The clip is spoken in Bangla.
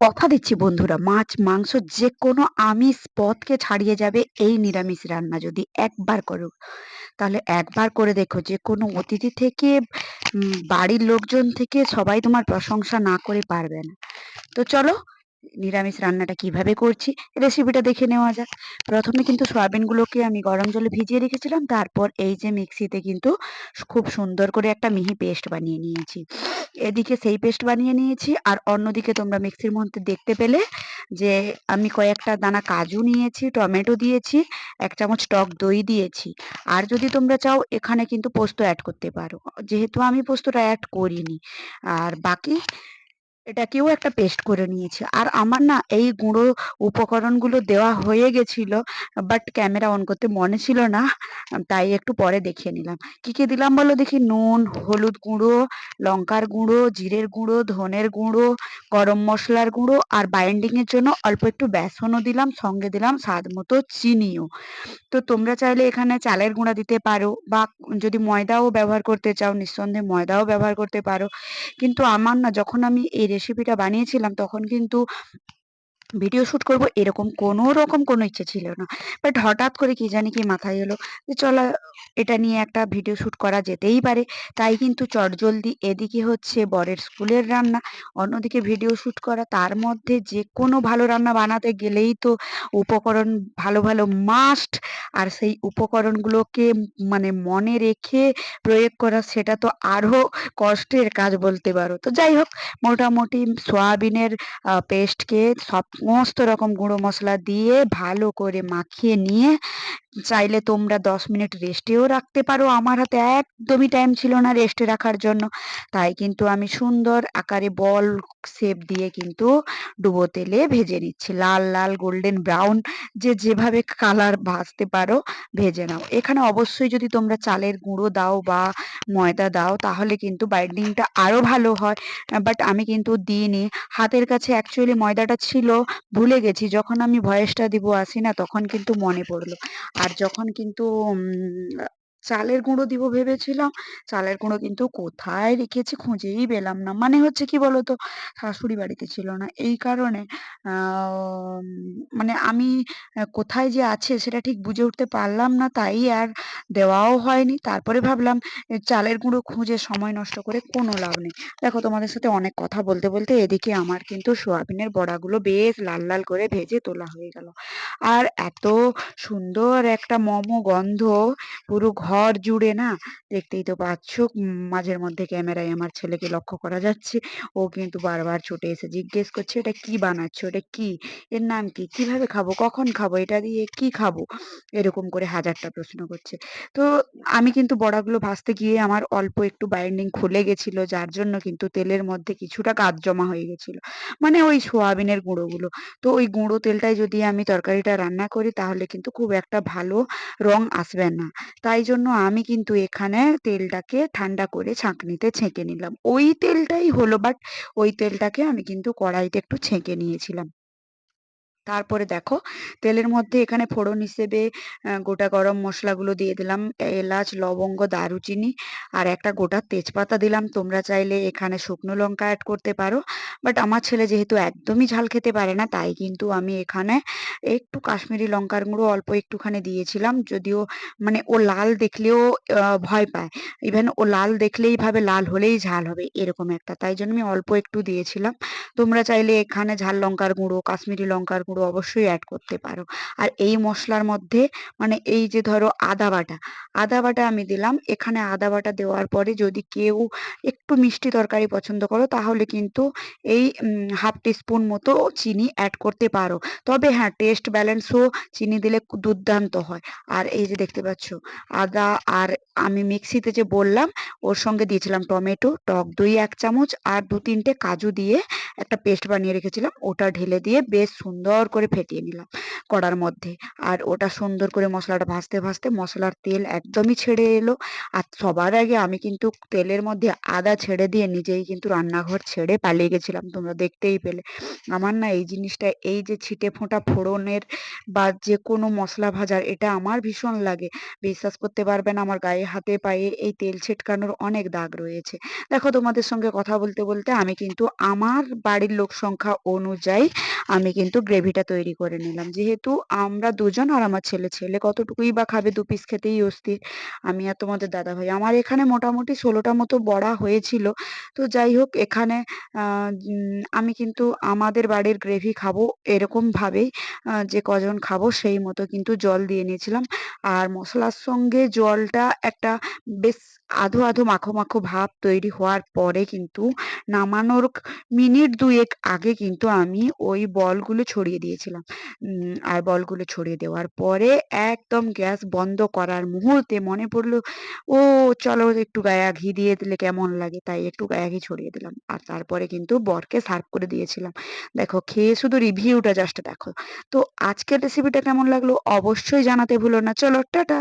কথা দিচ্ছি বন্ধুরা মাছ, মাংস যে কোনো আমিষ পথকে ছাড়িয়ে যাবে এই নিরামিষ রান্না যদি একবার করো। তাহলে একবার করে দেখো যে কোনো অতিথি থেকে বাড়ির লোকজন থেকে সবাই তোমার প্রশংসা না করে পারবে না। তো চলো নিরামিষ রান্নাটা কীভাবে করছি রেসিপিটা দেখে নেওয়া যাক। প্রথমে কিন্তু সয়াবিনগুলোকে আমি গরম জলে ভিজিয়ে রেখেছিলাম। তারপর এই যে মিক্সিতে কিন্তু খুব সুন্দর করে একটা মিহি পেস্ট বানিয়ে নিয়েছি। এদিকে সেই পেস্ট বানিয়ে নিয়েছি আর অন্যদিকে তোমরা মিক্সির মধ্যে দেখতে পেলে যে আমি কয়েকটা দানা কাজু নিয়েছি, টমেটো দিয়েছি, এক চামচ টক দই দিয়েছি। আর যদি তোমরা চাও এখানে কিন্তু পোস্ত এড করতে পারো। যেহেতু আমি পোস্তটা এড করিনি। আর বাকি এটাকেও একটা পেস্ট করে নিয়েছি। আর আমার না এই গুঁড়ো উপকরণগুলো দেওয়া হয়ে গেছিল। বাট ক্যামেরা অন করতে মনে ছিল না। তাই একটু পরে দেখিয়ে নিলাম। কি, কি দিলাম বলো দেখি? নুন, হলুদ গুঁড়ো, লঙ্কার গুঁড়ো, জিরের গুঁড়ো, ধনের গুঁড়ো, গরম মশলার গুঁড়ো আর বাইন্ডিং এর জন্য অল্প একটু বেসনও দিলাম, সঙ্গে দিলাম স্বাদ মতো চিনিও। তো তোমরা চাইলে এখানে চালের গুঁড়া দিতে পারো বা যদি ময়দাও ব্যবহার করতে চাও নিঃসন্দেহে ময়দাও ব্যবহার করতে পারো। কিন্তু আমার না যখন আমি এই রেসিপিটা বানিয়েছিলাম তখন কিন্তু ভিডিও শুট করব এরকম কোনো রকম কোনো ইচ্ছে ছিল না। বাট হঠাৎ করে কি জানি কি মাথায় এলো যে চলো এটা নিয়ে একটা ভিডিও শুট করা যেতেই পারে। তাই কিন্তু চটজলদি এদিকে হচ্ছে বরের স্কুলের রান্না, অন্যদিকে ভিডিও শুট করা। তার মধ্যে যেকোনো ভালো রান্না বানাতে গেলেই তো উপকরণ ভালো, ভালো মাস্ট। আর সেই উপকরণগুলোকে মানে মনে রেখে প্রয়োগ করা সেটা তো আরও কষ্টের কাজ বলতে পারো। তো যাই হোক মোটামুটি সয়াবিনের পেস্টকে পেস্টকে সমস্ত রকম গুঁড়ো মশলা দিয়ে ভালো করে মাখিয়ে নিয়ে চাইলে তোমরা ১০ মিনিট রেস্টেও রাখতে পারো। আমার হাতে একদমই টাইম ছিল না রেস্টে রাখার জন্য। তাই কিন্তু আমি সুন্দর আকারে বল শেপ দিয়ে কিন্তু ডুবো তেলে ভেজে নিচ্ছি। লাল, লাল গোল্ডেন ব্রাউন যে যেভাবে কালার ভাজতে পারো ভেজে নাও। এখানে অবশ্যই যদি তোমরা চালের গুঁড়ো দাও বা ময়দা দাও তাহলে কিন্তু বাইন্ডিংটা আরও ভালো হয়। বাট আমি কিন্তু দিইনি। হাতের কাছে অ্যাকচুয়ালি ময়দাটা ছিল, ভুলে গেছি। যখন আমি ভয়েসটা দিব আসি না তখন কিন্তু মনে পড়ল। আর যখন কিন্তু চালের গুঁড়ো দিব ভেবেছিলাম, চালের গুঁড়ো কিন্তু কোথায় রেখেছি খুঁজেই পেলাম না। মানে হচ্ছে কি বলতো? শাশুড়ি বাড়িতে ছিল না। এই কারণে আ মানে আমি কোথায় যে আছে সেটা ঠিক বুঝে উঠতে পারলাম না। তাই আর দেওয়াও হয়নি। তারপরে ভাবলাম চালের গুঁড়ো খুঁজে সময় নষ্ট করে কোনো লাভ নেই। দেখো তোমাদের সাথে অনেক কথা বলতে, বলতে এদিকে আমার কিন্তু সোয়াবিনের বড়াগুলো বেশ লাল, লাল করে ভেজে তোলা হয়ে গেল। আর এত সুন্দর একটা মোমো গন্ধ পুরো ঘর জুড়ে না দেখতেই তো পাচ্ছ। মাঝের মধ্যে ক্যামেরায় আমার ছেলেকে লক্ষ্য করা যাচ্ছে। ও কিন্তু বারবার ছুটে এসে জিজ্ঞেস করছে, "এটা কি বানাচ্ছ? এটা কি? এর নাম কি কি? কীভাবে খাব? কখন খাব? এটা দিয়ে কি খাব?" এরকম করে হাজারটা প্রশ্ন করছে। তো আমি কিন্তু বড়াগুলো ভাজতে গিয়ে আমার অল্প একটু বাইন্ডিং খুলে গেছিল। যার জন্য কিন্তু তেলের মধ্যে কিছুটা কাঁচ জমা হয়ে গেছিল। মানে ওই সোয়াবিনের গুঁড়োগুলো। তো ওই গুঁড়ো তেলটায় যদি আমি তরকারিটা রান্না করি, তাহলে কিন্তু খুব একটা ভালো রং আসবে না। তাই জন্য আমি কিন্তু এখানে তেলটাকে ঠান্ডা করে ছাঁকনিতে ছেঁকে নিলাম। ওই তেলটাই হলো, বাট ওই তেলটাকে আমি কিন্তু কড়াইতে একটু ছেঁকে নিয়েছিলাম। তারপরে দেখো তেলের মধ্যে এখানে ফোড়ন হিসেবে গোটা গরম মসলাগুলো দিয়ে দিলাম। এলাচ, লবঙ্গ, দারুচিনি আর একটা গোটা তেজপাতা দিলাম। তোমরা চাইলে এখানে শুকনো লঙ্কা অ্যাড করতে পারো। বাট আমার ছেলে যেহেতু একদমই ঝাল খেতে পারে না তাই কিন্তু আমি এখানে একটু কাশ্মীরি লঙ্কার গুঁড়ো অল্প একটুখানি দিয়েছিলাম। যদিও মানে ও লাল দেখলেও ভয় পায়। ইভেন ও লাল দেখলেই ভাবে লাল হলেই ঝাল হবে এরকম একটা। তাই জন্য আমি অল্প একটু দিয়েছিলাম। তোমরা চাইলে এখানে ঝাল লঙ্কার গুঁড়ো, কাশ্মীরি লঙ্কার গুঁড়ো অবশ্যই অ্যাড করতে পারো। আর এই মশলার মধ্যে মানে এই যে ধরো আদা বাটা, আদা বাটা আমি দিলাম। এখানে আদা বাটা দেওয়ার পরে যদি কেউ একটু মিষ্টি তরকারি পছন্দ করো তাহলে কিন্তু এই হাফ টিস্পুন মতো চিনি অ্যাড করতে পারো। তবে হ্যাঁ, টেস্ট ব্যালেন্সও চিনি দিলে দুর্দান্ত হয়। আর এই যে দেখতে পাচ্ছ আদা আর আমি মিক্সিতে যে বললাম ওর সঙ্গে দিয়েছিলাম টমেটো, টক দই এক চামচ আর দু তিনটে কাজু দিয়ে একটা পেস্ট বানিয়ে রেখেছিলাম। ওটা ঢেলে দিয়ে বেশ সুন্দর করে ফেটিয়ে নিলাম কড়ার মধ্যে। আর ওটা সুন্দর করে মশলাটা ভাজতে, ভাজতে মশলার তেল একদমই ছেড়ে এলো। আর সবার আগে আমি কিন্তু তেলের মধ্যে আদা ছেড়ে দিয়ে নিজেই কিন্তু রান্নাঘর ছেড়ে পালিয়ে গেছিলাম। তোমরা দেখতেই পেলে। আমার না এই জিনিসটা এই যে ছিটে ফোঁটা ফোড়নের বা যে কোনো মশলা ভাজার এটা আমার ভীষণ লাগে। বিশ্বাস করতে পারবে না আমার গায়ে হাতে পায়ে এই তেল ছিটকানোর অনেক দাগ রয়েছে। দেখো তোমাদের সঙ্গে কথা বলতে, বলতে আমি কিন্তু আমার বাড়ির লোক সংখ্যা অনুযায়ী আমি কিন্তু গ্রেভিটা তৈরি করে নিলাম। যেহেতু আমরা দুজন আর আমার ছেলে। ছেলে কতটুকুই বা খাবে দু পিস খেতেই অস্থির। আমি আর তোমাদের দাদাভাই। আমার এখানে মোটামুটি ষোলোটা মতো বড়া হয়েছিল। তো যাই হোক এখানে আমি কিন্তু আমাদের বাড়ির গ্রেভি খাব এরকমভাবেই যে কজন খাব সেই মতো কিন্তু জল দিয়ে নিয়েছিলাম। আর মশলার সঙ্গে জলটা একটা বেশ আধো, আধো মাখো, মাখো ভাব তৈরি হওয়ার পরে কিন্তু নামানোর মিনিট দুয়েক আগে কিন্তু আমি ওই বলগুলো ছড়িয়ে দিয়েছিলাম। উম, আর বলগুলো ছড়িয়ে দেওয়ার পরে একদম গ্যাস বন্ধ করার মুহূর্তে মনে পড়ল, "ও, চলো একটু গায়া ঘি দিয়ে দিলে কেমন লাগে?" তাই একটু গায়া ঘি ছড়িয়ে দিলাম। আর তারপরে কিন্তু বরকে সার্ভ করে দিয়েছিলাম। দেখো, খেয়ে শুধু রিভিউটা জাস্ট দেখো। তো আজকের রেসিপিটা কেমন লাগল অবশ্যই জানাতে ভুলো না। চলো, টাটা।